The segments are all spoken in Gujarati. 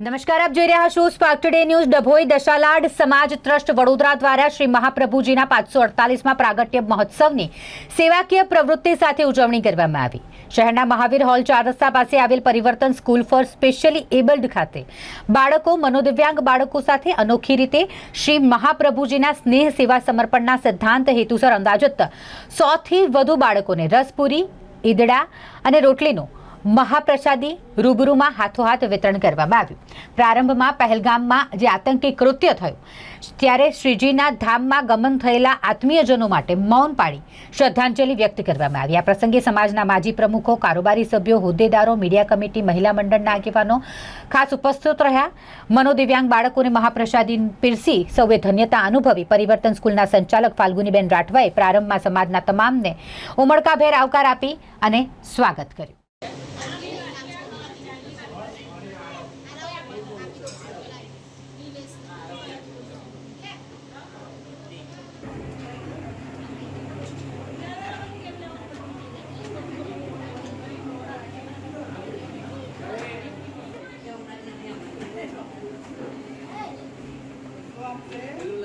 નમસ્કાર, આપ જોઈ રહ્યા છો Spark Today News Dabhoi Dashalad સમાજ ટ્રસ્ટ વડોદરા દ્વારા શ્રી મહાપ્રભુજીના પાંચસો અડતાલીસમાં પ્રાગટ્ય મહોત્સવની સેવાકીય પ્રવૃત્તિ સાથે ઉજવણી કરવામાં આવી. શહેરના મહાવીર હોલ ચાર રસ્તા પાસે આવેલ પરિવર્તન સ્કૂલ ફોર સ્પેશિયલી એબલ્ડ ખાતે બાળકો, મનોદિવ્યાંગ બાળકો સાથે અનોખી રીતે શ્રી મહાપ્રભુજીના સ્નેહ સેવા સમર્પણના સિદ્ધાંત હેતુસર અંદાજત સોથી વધુ બાળકોને રસપુરી, ઈદડા અને રોટલીનું મહાપ્રસાદી રૂબરૂમાં હાથોહાથ વિતરણ કરવામાં આવ્યું. પ્રારંભમાં પહેલગામમાં જે આતંકી કૃત્ય થયું, ત્યારે શ્રીજીના ધામમાં ગમન થયેલા આત્મીયજનો માટે મૌન પાડી શ્રદ્ધાંજલિ વ્યક્ત કરવામાં આવી. આ પ્રસંગે સમાજના માજી પ્રમુખો, કારોબારી સભ્યો, હોદ્દેદારો, મીડિયા કમિટી, મહિલા મંડળના આગેવાનો ખાસ ઉપસ્થિત રહ્યા. મનોદિવ્યાંગ બાળકોને મહાપ્રસાદી પીરસી સૌએ ધન્યતા અનુભવી. પરિવર્તન સ્કૂલના સંચાલક ફાલ્ગુનીબેન રાઠવાએ પ્રારંભમાં સમાજના તમામને ઉમળકાભેર આવકાર આપી અને સ્વાગત કર્યું.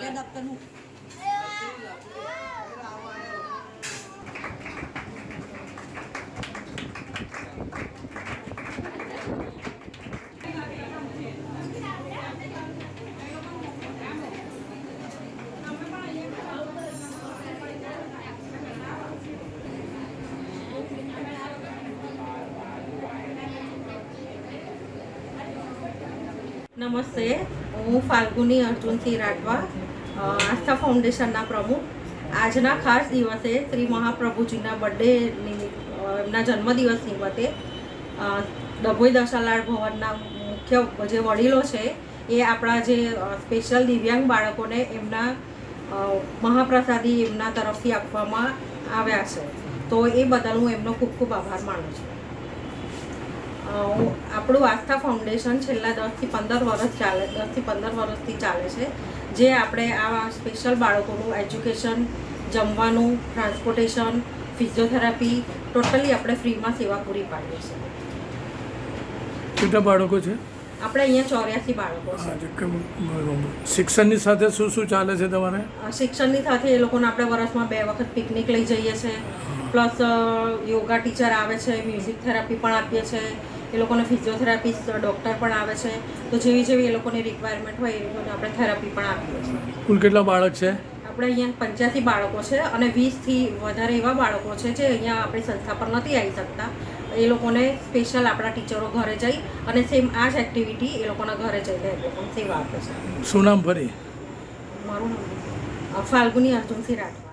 Ganda ka nun. નમસ્તે. હું ફાલ્ગુની અર્જુનસિંહ રાઠવા આસ્થા ફાઉન્ડેશનના પ્રમુખ. આજના ખાસ દિવસે શ્રી મહાપ્રભુજીના બર્થડે એમના જન્મદિવસ નિમિત્તે ડભોઈ દશાલાડ ભવનના મુખ્ય જે વડીલો છે, એ આપણા જે સ્પેશિયલ દિવ્યાંગ બાળકોને એમના મહાપ્રસાદી એમના તરફથી આપવામાં આવ્યા છે. તો એ બદલ હું એમનો ખૂબ ખૂબ આભાર માનું છું. આપણું આસ્થા ફાઉન્ડેશન છેલ્લા દસથી પંદર વર્ષ ચાલે દસથી પંદર વર્ષથી ચાલે છે. જે આપણે આ સ્પેશિયલ બાળકોનું એજ્યુકેશન જમવાનું ટ્રાન્સપોર્ટેશન ફિઝિયોથેરાપી ટોટલી આપણે ફ્રીમાં સેવા પૂરી પાડીએ છીએ. કેટલા બાળકો છે? આપણે અહીંયા ચોર્યાસી બાળકો છે. શિક્ષણની સાથે શું શું ચાલે છે તમારે? શિક્ષણની સાથે એ લોકોને આપણે વર્ષમાં બે વખત પિકનિક લઈ જઈએ છીએ પ્લસ યોગા ટીચર આવે છે મ્યુઝિક થેરાપી પણ આપીએ છીએ એ લોકોને ફિઝિયોથેરાપિસ્ટ ડૉક્ટર પણ આવે છે. તો જેવી જેવી એ લોકોની રિક્વાયરમેન્ટ હોય એ લોકોને આપણે થેરાપી પણ આપીએ છીએ. કુલ કેટલા બાળક છે? આપણે અહીંયા પંચ્યાસી બાળકો છે અને વીસથી વધારે એવા બાળકો છે જે અહીંયા આપણી સંસ્થા પર નથી આવી શકતા. એ લોકોને સ્પેશિયલ આપણા ટીચરો ઘરે જઈ અને સેમ આ જ એક્ટિવિટી એ લોકોના ઘરે જઈને એ લોકોને સેવા આપે છે. શું નામ ફરી? મારું નામ ફાલ્ગુની અર્જુનસિંહ રાઠવા.